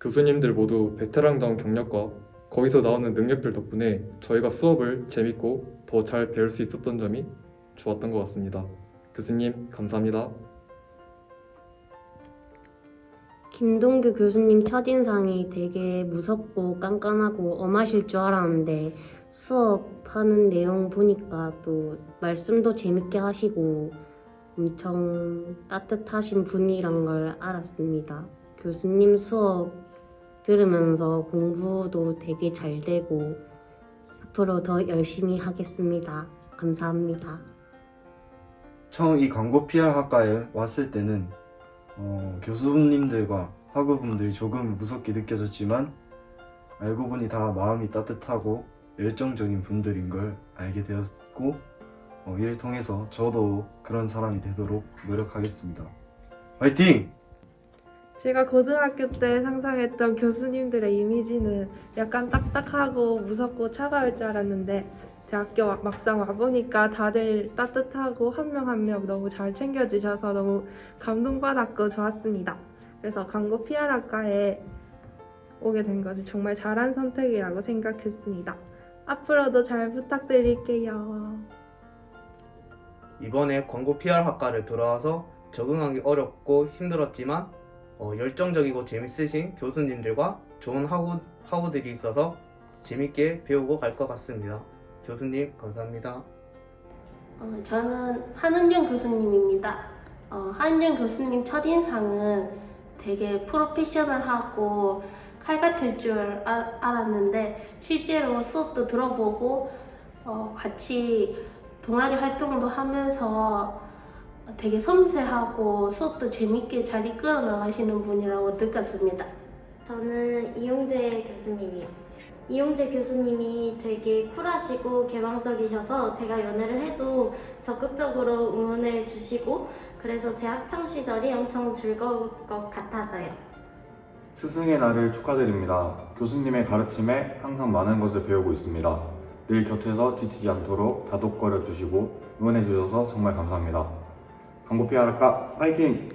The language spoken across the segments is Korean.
교수님들 모두 베테랑다운 경력과 거기서 나오는 능력들 덕분에 저희가 수업을 재밌고 더 잘 배울 수 있었던 점이 좋았던 것 같습니다. 교수님, 감사합니다. 김동규 교수님 첫인상이 되게 무섭고 깐깐하고 엄하실 줄 알았는데 수업하는 내용 보니까 또 말씀도 재밌게 하시고 엄청 따뜻하신 분이란 걸 알았습니다. 교수님 수업 들으면서 공부도 되게 잘 되고 앞으로 더 열심히 하겠습니다. 감사합니다. 처음 이 광고 PR 학과에 왔을 때는 어, 교수님들과 학우분들이 조금 무섭게 느껴졌지만 알고 보니 다 마음이 따뜻하고 열정적인 분들인 걸 알게 되었고 어, 이를 통해서 저도 그런 사람이 되도록 노력하겠습니다. 화이팅! 제가 고등학교 때 상상했던 교수님들의 이미지는 약간 딱딱하고 무섭고 차가울 줄 알았는데 대학교 와- 막상 와보니까 다들 따뜻하고 한 명 한 명 너무 잘 챙겨주셔서 너무 감동받았고 좋았습니다. 그래서 광고 PR학과에 오게 된 것이 정말 잘한 선택이라고 생각했습니다. 앞으로도 잘 부탁드릴게요. 이번에 광고 PR 학과를 들어와서 적응하기 어렵고 힘들었지만 어, 열정적이고 재밌으신 교수님들과 좋은 학우, 학우들이 있어서 재밌게 배우고 갈 것 같습니다. 교수님 감사합니다. 어, 저는 한은정 교수님입니다. 어, 한은정 교수님 첫인상은 되게 프로페셔널하고 칼 같을 줄 알, 알았는데 실제로 수업도 들어보고 어, 같이 동아리 활동도 하면서 되게 섬세하고 수업도 재밌게 잘 이끌어 나가시는 분이라고 느꼈습니다. 저는 이용재 교수님이요. 이용재 교수님이 되게 쿨하시고 개방적이셔서 제가 연애를 해도 적극적으로 응원해 주시고 그래서 제 학창 시절이 엄청 즐거울 것 같아서요. 스승의 날을 축하드립니다. 교수님의 가르침에 항상 많은 것을 배우고 있습니다. 늘 곁에서 지치지 않도록 다독거려 주시고 응원해 주셔서 정말 감사합니다. 광고 PR학과 파이팅!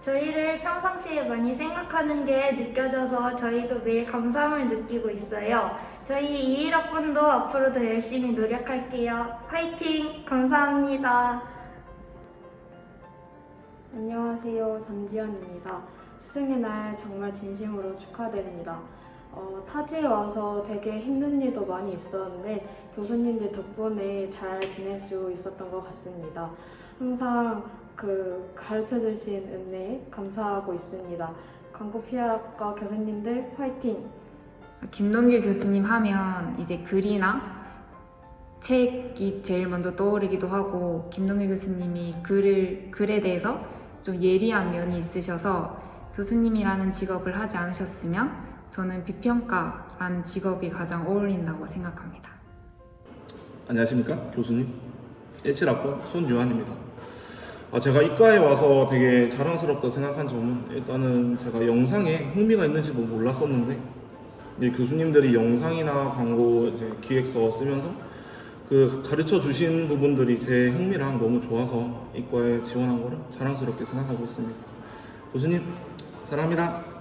저희를 평상시에 많이 생각하는 게 느껴져서 저희도 매일 감사함을 느끼고 있어요. 저희 21학번도 앞으로 더 열심히 노력할게요. 화이팅! 감사합니다. 안녕하세요. 전지현입니다. 스승의 날 정말 진심으로 축하드립니다. 어, 타지에 와서 되게 힘든 일도 많이 있었는데 교수님들 덕분에 잘 지낼 수 있었던 것 같습니다. 항상 그 가르쳐 주신 은혜에 감사하고 있습니다. 광고 PR학과 교수님들 화이팅! 김동규 교수님 하면 이제 글이나 책이 제일 먼저 떠오르기도 하고 김동규 교수님이 글을 글에 대해서 좀 예리한 면이 있으셔서 교수님이라는 직업을 하지 않으셨으면 저는 비평가라는 직업이 가장 어울린다고 생각합니다. 안녕하십니까? 교수님. 17학번 손요한입니다. 아, 제가 이과에 와서 되게 자랑스럽다 생각한 점은 일단은 제가 영상에 흥미가 있는지 도 몰랐었는데 이 교수님들이 영상이나 광고 이제 기획서 쓰면서 그 가르쳐 주신 부분들이 제 흥미랑 너무 좋아서 이과에 지원한 거를 자랑스럽게 생각하고 있습니다. 교수님 사랑합니다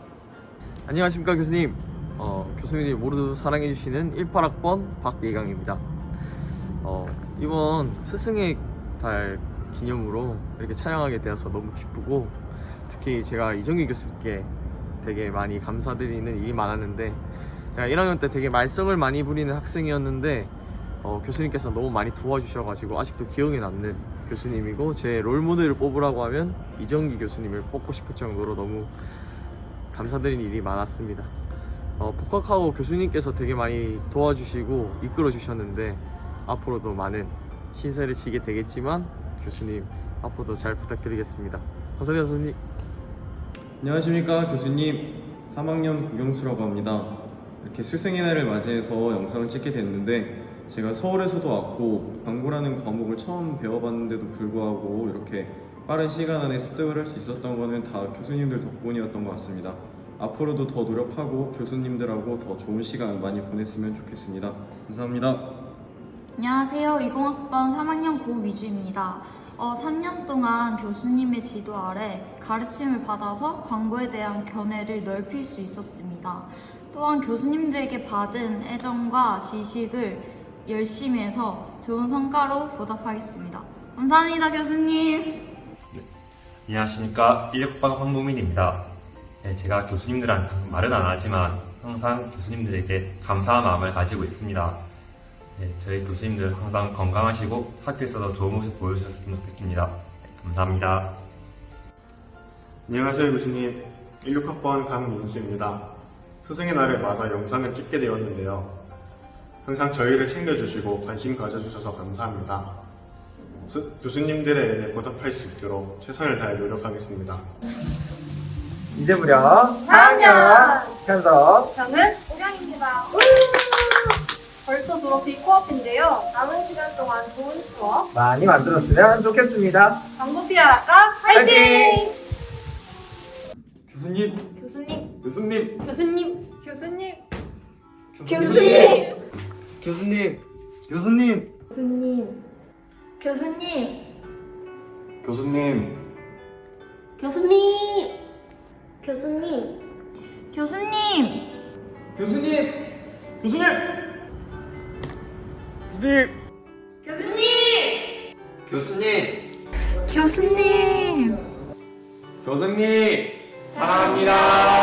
안녕하십니까 교수님. 어, 교수님이 모두 사랑해주시는 18학번 박예강입니다. 어, 이번 스승의 달 기념으로 이렇게 촬영하게 되어서 너무 기쁘고 특히 제가 이정희 교수님께 되게 많이 감사드리는 일이 많았는데 제가 1학년 때 되게 말썽을 많이 부리는 학생이었는데 어, 교수님께서 너무 많이 도와주셔가지고 아직도 기억에 남는 교수님이고 제 롤모델을 뽑으라고 하면 이정기 교수님을 뽑고 싶을 정도로 너무 감사드리는 일이 많았습니다. 어, 복학하고 교수님께서 되게 많이 도와주시고 이끌어 주셨는데 앞으로도 많은 신세를 지게 되겠지만 교수님 앞으로도 잘 부탁드리겠습니다. 감사합니다, 교수님. 안녕하십니까 교수님 3학년 국영수라고 합니다 이렇게 스승의 날을 맞이해서 영상을 찍게 됐는데 제가 서울에서도 왔고 광고라는 과목을 처음 배워봤는데도 불구하고 이렇게 빠른 시간 안에 습득을 할 수 있었던 거는 다 교수님들 덕분이었던 것 같습니다 앞으로도 더 노력하고 교수님들하고 더 좋은 시간 많이 보냈으면 좋겠습니다 감사합니다 안녕하세요. 20학번 3학년 고위주입니다. 어, 3년 동안 교수님의 지도 아래 가르침을 받아서 광고에 대한 견해를 넓힐 수 있었습니다. 또한 교수님들에게 받은 애정과 지식을 열심히 해서 좋은 성과로 보답하겠습니다. 감사합니다, 교수님. 안녕하십니까 16반 황무민입니다. 네, 제가 교수님들한테 말은 안 하지만 항상 교수님들에게 감사한 마음을 가지고 있습니다. 네, 저희 교수님들 항상 건강하시고 학교에서도 좋은 모습 보여주셨으면 좋겠습니다. 네, 감사합니다. 안녕하세요 교수님 16학번 강민수입니다 스승의 날을 맞아 영상을 찍게 되었는데요 항상 저희를 챙겨주시고 관심 가져주셔서 감사합니다 스- 교수님들의 은혜 보답할 수 있도록 최선을 다해 노력하겠습니다 이제 무려 4학년 현석 저는 오경입니다. 벌써 졸업이 코앞인데요. 남은 시간 동안 좋은 추억, 많이 만들었으면 좋겠습니다. 광고 PR학과 화이팅! 교수님, 교수님, 교수님, 교수님, 교수님, 교수님! 교수님! 교수님! 교수님, 교수님, 교수님, 교수님! 교수님, 교수님! 교수님! 교수님! 교수님! 교수님! 교수님! 교수님! 사랑합니다.